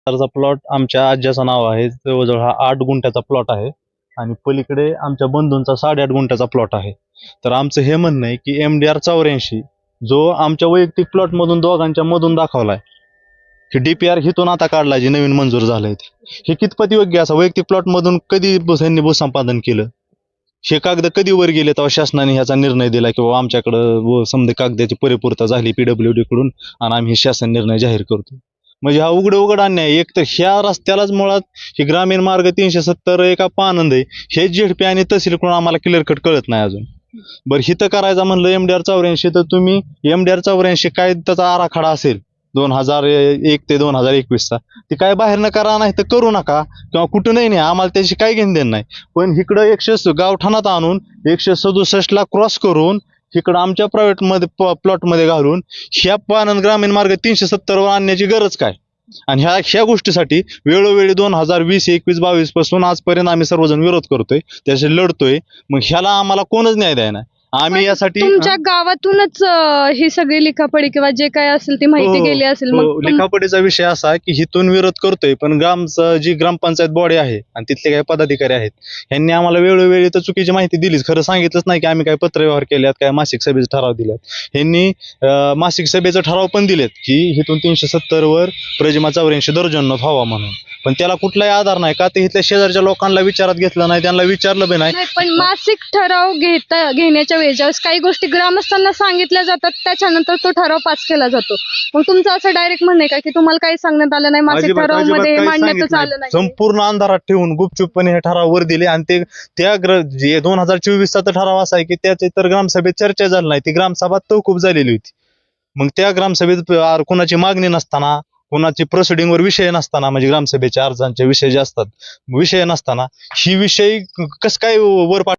हेक्टरचा plot आमच्या आज्याचं नाव आहे. जवळजवळ हा आठ गुंठ्याचा प्लॉट आहे. आणि पलीकडे आमच्या बंधूंचा साडेआठ गुंठ्याचा प्लॉट आहे. तर आमचं हे म्हणणं आहे की एम डी आर चौऱ्याऐंशी जो आमच्या वैयक्तिक प्लॉट मधून दोघांच्या मधून दाखवलाय की डीपीआर हिथून आता काढला जे नवीन मंजूर झालंय हे कितपत योग्य असं वैयक्तिक प्लॉट मधून कधी त्यांनी भूसंपादन केलं? हे कागद कधी वर गेले तेव्हा शासनाने ह्याचा निर्णय दिला की बाबा आमच्याकडं व समजा कागदाची परिपूर्ता झाली पीडब्ल्यू डी कडून? आणि आम्ही शासन निर्णय जाहीर करतो म्हणजे हा उघड उघड अन्याय एक तर ह्या रस्त्यालाच मुळात ही ग्रामीण मार्ग तीनशे सत्तर एका पानंद आहे. हे झेडपी आणि तहसील करून आम्हाला क्लिअर कट कळत नाही अजून. बरं हिथं करायचं म्हणलं एमडीआर चौऱ्याऐंशी तर तुम्ही एमडीआर चौऱ्याऐंशी काय त्याचा आराखडा असेल? दोन हजार एक ते दोन हजार एकवीसचा ते काय बाहेर न करा नाही तर करू नका. किंवा कुठं नाही. नाही आम्हाला त्याची काही घेणं देणं नाही. पण इकडं एकशे गावठाणात आणून एकशे सदुसष्टला क्रॉस करून इकडं आमच्या प्रायव्हेटमध्ये प्लॉटमध्ये घालून ह्या पानन ग्रामीण मार्ग तीनशे सत्तर वर आणण्याची गरज काय? आणि ह्या ह्या गोष्टीसाठी वेळोवेळी दोन हजार वीस एकवीस बावीसपासून आजपर्यंत आम्ही सर्वजण विरोध करतोय त्याशी लढतोय. मग ह्याला आम्हाला कोणच न्याय द्यायना आम्ही यासाठी तुमच्या गावातूनच अं, ही सगळी लिखापडी किंवा जे काय असेल ती माहिती हो, गेली असेल हो, मग तुम- लिखापडीचा विषय असा आहे की हिथून विरोध करतोय पण ग्रामचं जी ग्रामपंचायत बॉडी आहे आणि तिथले काही पदाधिकारी आहेत यांनी आम्हाला वेळोवेळी तर चुकीची माहिती दिलीच. खरं सांगितलंच नाही की आम्ही काय पत्रव्यवहार केल्यात काय मासिक सभेचे ठराव दिल्यात. यांनी अं, मासिक सभेचे ठराव पण दिलेत की हिथून तीनशे सत्तर वर प्रजिमा चौऱ्याऐंशी दर्जन्नोत व्हावा म्हणून. पण त्याला कुठलाही आधार नाही का? ते इथल्या शेजारच्या लोकांना विचारात घेतलं नाही त्यांना विचारलं बी नाही. नाही पण मासिक ठराव घेता घेण्याच्या वेळी ज्यावेळेस काही गोष्टी ग्रामस्थांना सांगितल्या जातात त्याच्यानंतर तो ठराव पास केला जातो. मग तुमचं असं डायरेक्ट म्हणणं आहे का? की तुम्हाला काही सांगण्यात आलं नाही मासिक अजिबात- ठराव अजिबात मध्ये काही मांडण्यातच सांगितलं आलं नाही. नाही संपूर्ण अंधारात ठेवून गुपचूपपणे हे ठराव वर दिले आणि ते त्या ग्र जे दोन हजार चोवीसचा तर ठराव असा आहे की त्याची तर ग्रामसभेत चर्चा झाली नाही. ती ग्रामसभा तहकूब झालेली होती. मग त्या ग्रामसभेत आ- कोणाची मागणी नसताना कुणाची प्रोसिडिंगवर वर विषय नसताना म्हणजे ग्रामसभेच्या अर्जांचे विषय जे असतात विषय नसताना ही विषय कस काय वर पाठ